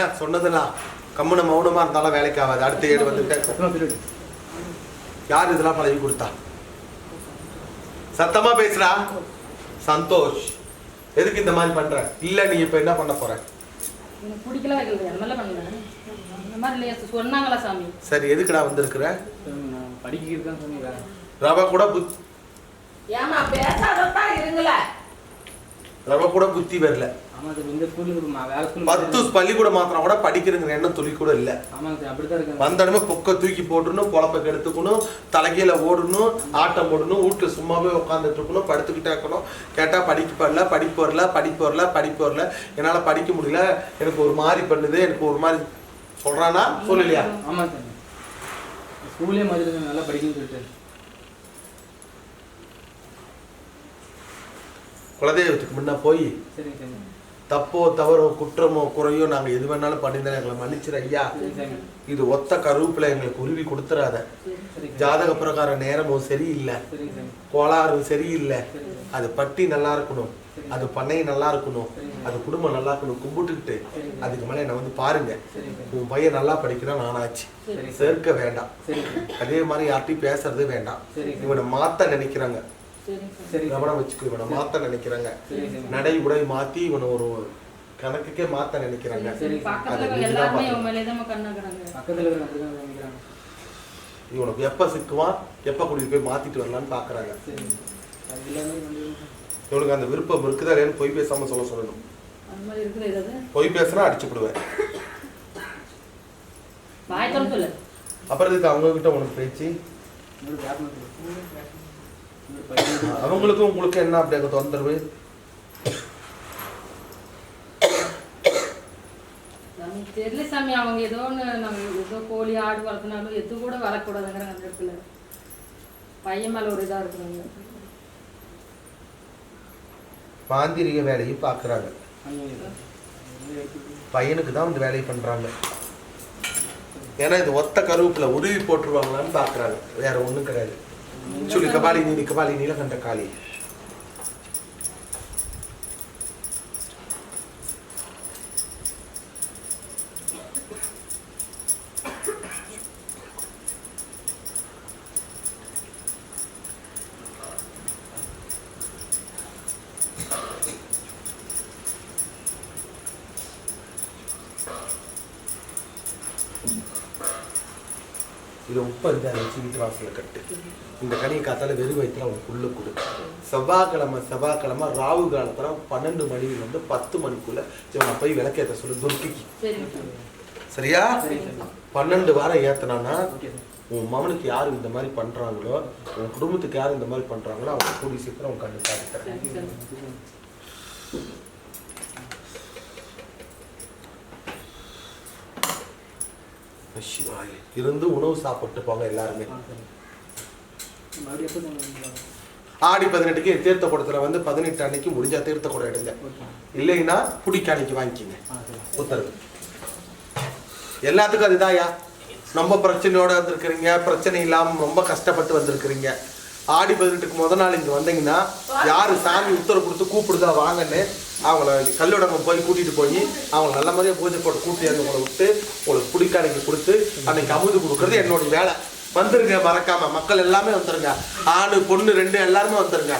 என்ன சொன்னதெல்லாம் கம்முன மௌனமா இருந்தாலும் வேலைக்கு ஆகாது. அடுத்த ஏடு வந்துட்டே இருக்கும். சத்தமா சொல்லிடு யார் இதெல்லாம் பழகி கொடுத்தா? சத்தமா பேசுறா சந்தோஷ் எதுக்கு இந்த மாதிரி பண்ற? இல்ல நீ இப்ப என்ன பண்ண போற? சரி எதுக்குடா வந்திருக்கிற? நான் படிக்கிறது தான் சொன்னீங்க ரவ கூட புத் ஏமா பேசாதான் இருங்கள ரவ கூட புத்தி வரல. பத்து பள்ளிக்கூடம் மாத்திரம் கூட படிக்கிறங்கிற எண்ணம் துளி கூட இல்ல. வந்தடமே பொக்க தூக்கி போட்டுணும் பொழப்ப கெடுத்துக்கணும் தலைகீழ ஓடணும் ஆட்டம் போடணும் வீட்டுல சும்மாவே உட்காந்துட்டு இருக்கணும் படுத்துக்கிட்டே இருக்கணும். கேட்டா படிக்க வரல படிப்பு வரல படிப்பு வரல படிப்பு வரல. என்னால படிக்க முடியல. எனக்கு ஒரு மாதிரி பண்ணுது எனக்கு ஒரு மாதிரி சொல்றானா? சொல்லலையா? ஆமா சார். ஸ்கூலே மாதிரி நல்லா படிக்கணும்னு சொல்லிட்டு. குலதெய்வத்துக்கு முன்ன போய் தப்போ தவறோ குற்றமோ குறையோ நாங்க எது வேணாலும் பண்ணியிருந்தா எங்களை மன்னிச்சிரு ஐயா இது ஒத்த கருவேப்பில எங்களுக்கு உருவி கொடுத்துறாத ஜாதக பிரகார நேரமும் சரியில்லை கோளாறும் சரியில்லை அது பட்டி நல்லா இருக்கணும் அது பண்ணை நல்லா இருக்கணும் அது குடும்பம் நல்லா இருக்கணும் கும்பிட்டுக்கிட்டு அதுக்கு மேலே என்ன வந்து பாருங்க உன் பையன் நல்லா படிக்கிறான் நானாச்சு சரி சேர்க்க வேண்டாம் அதே மாதிரி யார்ட்டையும் பேசுறது வேண்டாம் இவனை மாத்த நினைக்கிறாங்க கவனம் வச்சுக்கோ இவனை மாத்த நினைக்கிறாங்க. நடை உடை மாத்தி இவனை ஒரு கணக்குக்கே மாத்த நினைக்கிறாங்க. சரி இவனுக்கு எப்ப சிக்குவான் எப்ப கூட்டிட்டு போய் மாத்திட்டு வரலான்னு பாக்குறாங்க. இவனுக்கு அந்த விருப்பம் இருக்குதா இல்லையான்னு பொய் பேசாம சொல்ல சொல்லணும். பொய் பேசுனா அடிச்சு விடுவேன் அப்புறம் இதுக்கு அவங்க கிட்ட உனக்கு பேச்சு. அவங்களுக்கும் உங்களுக்கு என்ன அப்படி அங்க தொந்தரவு? தெரியல சாமி அவங்க ஏதோ ஒன்று நம்ம ஏதோ கோழி ஆடு வளர்த்தினாலும் எது கூட வரக்கூடாதுங்கிறாங்க அந்த இடத்துல. பையன் மேல ஒரு இதா இருக்கிறாங்க. மாந்திரிக வேலையும் பாக்குறாங்க பையனுக்கு தான் இந்த வேலையை பண்றாங்க. ஏன்னா இது ஒத்த கருவேப்பில உருவி போட்டுருவாங்களான்னு பாக்குறாங்க வேற ஒண்ணும் கிடையாது. Sulit kebalik ini, kebalik ini lah kan hendak kali. Thank you. இது உப்பு அஞ்சாறு வச்சு வீட்டு வாசல்ல கட்டு. இந்த கனியை காத்தால வெறும் வயிற்றுல அவனுக்கு புல்லு கொடு. செவ்வாய்க்கிழமை செவ்வாய்க்கிழமை ராகு காலத்துல பன்னெண்டு மணில இருந்து பத்து மணிக்குள்ள இவனை போய் விளக்கேற்ற சொல்லு துர்க்கிக்கு சரியா? பன்னெண்டு வாரம் சார் உன் மகனுக்கு யார் இந்த மாதிரி பண்றாங்களோ உன் குடும்பத்துக்கு யார் இந்த மாதிரி பண்றாங்களோ அவங்க கூடி சீக்கிரம் உன் கண்ணு காட்டுறேன் இருந்து உணவு சாப்பிட்டு போங்க எல்லாருமே. ஆடி பதினெட்டுக்கு தீர்த்த குடத்துல வந்து பதினெட்டு அன்னைக்கு முடிஞ்சா தீர்த்த குடம் எடுங்க. இல்லைன்னா புடிக்க அன்னைக்கு வாங்கிக்கிங்க. உத்தரவு. எல்லாத்துக்கும் அதுதாயா ரொம்ப பிரச்சனையோட வந்திருக்கிறீங்க. பிரச்சனை இல்லாம ரொம்ப கஷ்டப்பட்டு வந்திருக்கிறீங்க. ஆடி பதினெட்டுக்கு முத நாள் இங்க வந்தீங்கன்னா யாரு சாமி உத்தரவு கொடுத்து கூப்பிடுதா வாங்கன்னு அவங்கள கல்லோடங்க போய் கூட்டிட்டு போய் அவங்க நல்ல மாதிரியே பூஜை போட்டு கூட்டி வந்து உங்களை விட்டு உங்களுக்கு பிடிக்க அன்னைக்கு கொடுத்து அன்னைக்கு அமுது கொடுக்கறது என்னோட வேலை. வந்துருங்க மறக்காம. மக்கள் எல்லாமே வந்துருங்க. ஆணு பொண்ணு ரெண்டு எல்லாருமே வந்துருங்க.